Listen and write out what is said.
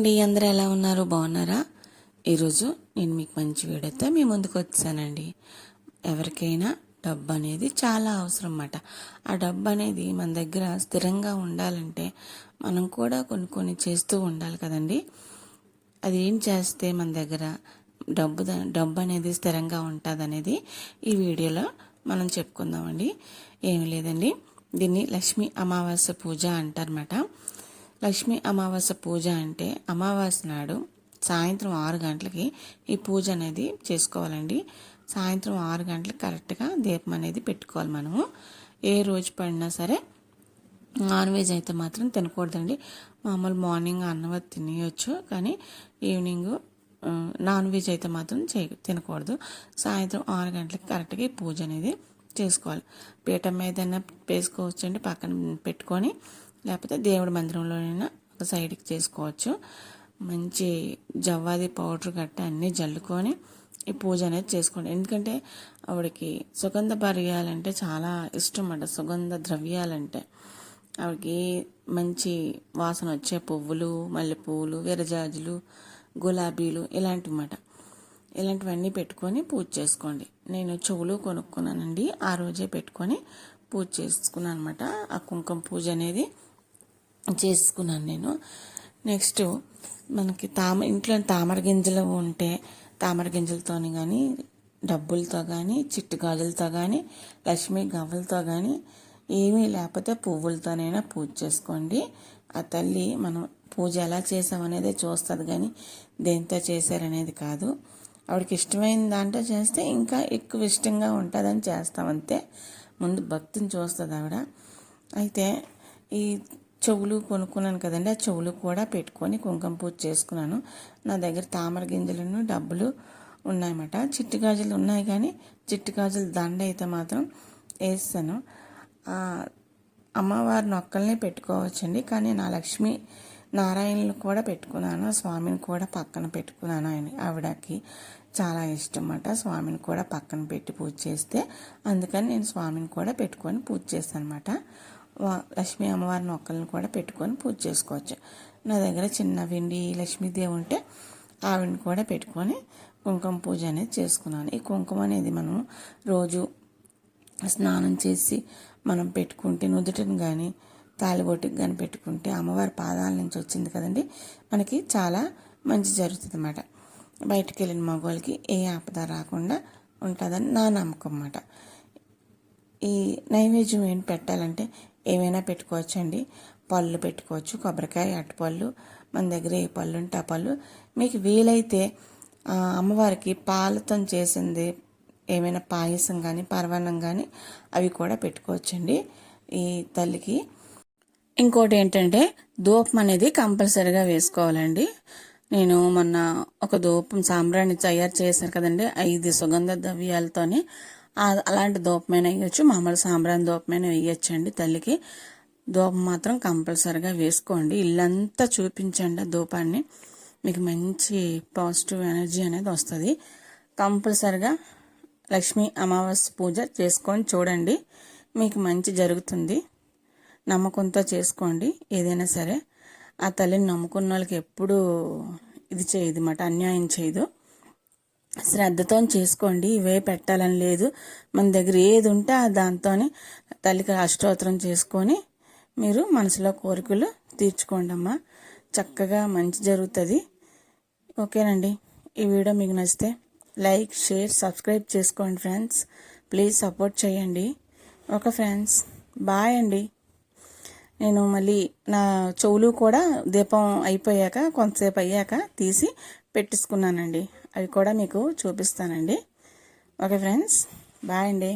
అండి అందరూ ఎలా ఉన్నారు? బాగున్నారా? ఈరోజు నేను మీకు మంచి వీడియోతో మీ ముందుకు వచ్చానండి. ఎవరికైనా డబ్బు అనేది చాలా అవసరం అన్నమాట ఆ డబ్బు అనేది మన దగ్గర స్థిరంగా ఉండాలంటే మనం కూడా కొన్ని కొన్ని చేస్తూ ఉండాలి కదండి. అది ఏం చేస్తే మన దగ్గర డబ్బు డబ్బు అనేది స్థిరంగా ఉంటుంది అనేది ఈ వీడియోలో మనం చెప్పుకుందామండి. ఏమి లేదండి. దీన్ని లక్ష్మీ అమావాస్య పూజ అంటారన్నమాట. లక్ష్మీ అమావాస్య పూజ అంటే అమావాస్య నాడు సాయంత్రం ఆరు గంటలకి ఈ పూజ అనేది చేసుకోవాలండి. సాయంత్రం ఆరు గంటలకు కరెక్ట్గా దీపం అనేది పెట్టుకోవాలి మనము. ఏ రోజు పడినా సరే నాన్ వెజ్ అయితే మాత్రం తినకూడదండి. మామూలు మార్నింగ్ అన్నం తినేయచ్చు కానీ ఈవినింగ్ నాన్ వెజ్ అయితే మాత్రం చే తినకూడదు. సాయంత్రం ఆరు గంటలకి కరెక్ట్గా ఈ పూజ అనేది చేసుకోవాలి. పీఠం మీద వేసుకోవచ్చు అండి పక్కన పెట్టుకొని లేకపోతే దేవుడి మందిరంలోనైనా ఒక సైడ్కి చేసుకోవచ్చు. మంచి జవ్వాది పౌడర్ గట్ట అన్నీ జల్లుకొని ఈ పూజ అనేది చేసుకోండి. ఎందుకంటే ఆవిడకి సుగంధ పర్యాలంటే చాలా ఇష్టం అన్నమాట సుగంధ ద్రవ్యాలంటే. ఆవిడకి మంచి వాసన వచ్చే పువ్వులు మల్లెపూలు విరజాజులు గులాబీలు ఇలాంటివన్నమాట. ఇలాంటివన్నీ పెట్టుకొని పూజ చేసుకోండి. నేను చెవులు కొనుక్కున్నానండి. ఆ రోజే పెట్టుకొని పూజ చేసుకున్నాను అనమాట ఆ కుంకుమ పూజ అనేది చేసుకున్నాను నేను. నెక్స్ట్ మనకి తామ ఇంట్లో తామర గింజలు ఉంటే తామర గింజలతోని కానీ డబ్బులతో కానీ చిట్టుగాజులతో కానీ లక్ష్మీ గవ్వలతో కానీ ఏమీ లేకపోతే పువ్వులతోనైనా పూజ చేసుకోండి. ఆ తల్లి మనం పూజ ఎలా చేసామనేది చూస్తుంది కానీ దేంతో చేశారనేది కాదు. ఆవిడకి ఇష్టమైన దాంట్లో చేస్తే ఇంకా ఎక్కువ ఇష్టంగా ఉంటుందని చేస్తామంతే ముందు భక్తిని చూస్తుంది ఆవిడ. అయితే ఈ చెవులు కొనుక్కున్నాను కదండి. ఆ చెవులు కూడా పెట్టుకొని కుంకుమ పూజ చేసుకున్నాను. నా దగ్గర తామర గింజలను డబ్బులు ఉన్నాయన్నమాట. చిట్టి గాజులు ఉన్నాయి కానీ చిట్టి గాజుల దండ అయితే మాత్రం వేస్తాను. అమ్మవారి నొక్కల్ని పెట్టుకోవచ్చండి. కానీ నా లక్ష్మి నారాయణలు కూడా పెట్టుకున్నాను. స్వామిని కూడా పక్కన పెట్టుకున్నాను ఆయన ఆవిడకి చాలా ఇష్టం అన్నమాట స్వామిని కూడా పక్కన పెట్టి పూజ చేస్తే అందుకని నేను స్వామిని కూడా పెట్టుకొని పూజ చేస్తాను అనమాట లక్ష్మీ అమ్మవారిని ఒక్కరిని కూడా పెట్టుకొని పూజ చేసుకోవచ్చు. నా దగ్గర చిన్న వెండి లక్ష్మీదేవి ఉంటే ఆవిడని కూడా పెట్టుకొని కుంకుమ పూజ అనేది చేసుకున్నాను. ఈ కుంకుమ అనేది మనం రోజు స్నానం చేసి మనం పెట్టుకుంటే నుదుటిని కానీ తాలిబొట్టుకు కానీ పెట్టుకుంటే అమ్మవారి పాదాల నుంచి వచ్చింది కదండి మనకి చాలా మంచి జరుగుతుంది అన్నమాట బయటికి వెళ్ళిన మగవాళ్ళకి ఏ ఆపద రాకుండా ఉంటుందని నా నమ్మకం అన్నమాట. ఈ నైవేద్యం ఏంటి పెట్టాలంటే ఏమైనా పెట్టుకోవచ్చండి? పళ్ళు పెట్టుకోవచ్చు కొబ్బరికాయ అరటిపళ్ళు మన దగ్గర ఏ పళ్ళు ఉంటే ఆ పళ్ళు. మీకు వీలైతే అమ్మవారికి పాలతో చేసింది ఏమైనా పాయసం కానీ పరవాన్నం కానీ అవి కూడా పెట్టుకోవచ్చండి ఈ తల్లికి. ఇంకోటి ఏంటంటే ధూపం అనేది కంపల్సరీగా వేసుకోవాలండి. నేను మొన్న ఒక ధూపం సాంబ్రాణి తయారు చేశాను కదండి ఐదు సుగంధ ద్రవ్యాలతోని. అలాంటి దూపమైన వేయచ్చు. మామూలు సాంబ్రాణి దూపమైన వేయచ్చండి తల్లికి. ధూపం మాత్రం కంపల్సరీగా వేసుకోండి. ఇల్లంతా చూపించండి ఆ మీకు మంచి పాజిటివ్ ఎనర్జీ అనేది వస్తుంది. కంపల్సరిగా లక్ష్మీ అమావాస్య పూజ చేసుకొని చూడండి. మీకు మంచి జరుగుతుంది. నమ్మకంతో చేసుకోండి. ఏదైనా సరే. ఆ తల్లిని నమ్ముకున్న వాళ్ళకి ఎప్పుడూ ఇది చేయదు అన్యాయం చేయదు. శ్రద్ధతో చేసుకోండి ఇవే పెట్టాలని లేదు. మన దగ్గర ఏది ఉంటే ఆ దాంతోనే తల్లికి అష్టోత్తరం చేసుకొని మీరు మనసులో కోరికలు తీర్చుకోండి అమ్మా చక్కగా మంచి జరుగుతుంది. ఓకేనండి. ఈ వీడియో మీకు నచ్చితే లైక్ షేర్ సబ్స్క్రైబ్ చేసుకోండి ఫ్రెండ్స్. ప్లీజ్ సపోర్ట్ చేయండి. Okay friends. బాయ్ అండి. నేను మళ్ళీ నా చెవులు కూడా దీపం అయిపోయాక కొంతసేపు అయ్యాక తీసి పెట్టించుకున్నానండి అవి కూడా మీకు చూపిస్తానండి. ఓకే ఫ్రెండ్స్ బాయ్ అండి.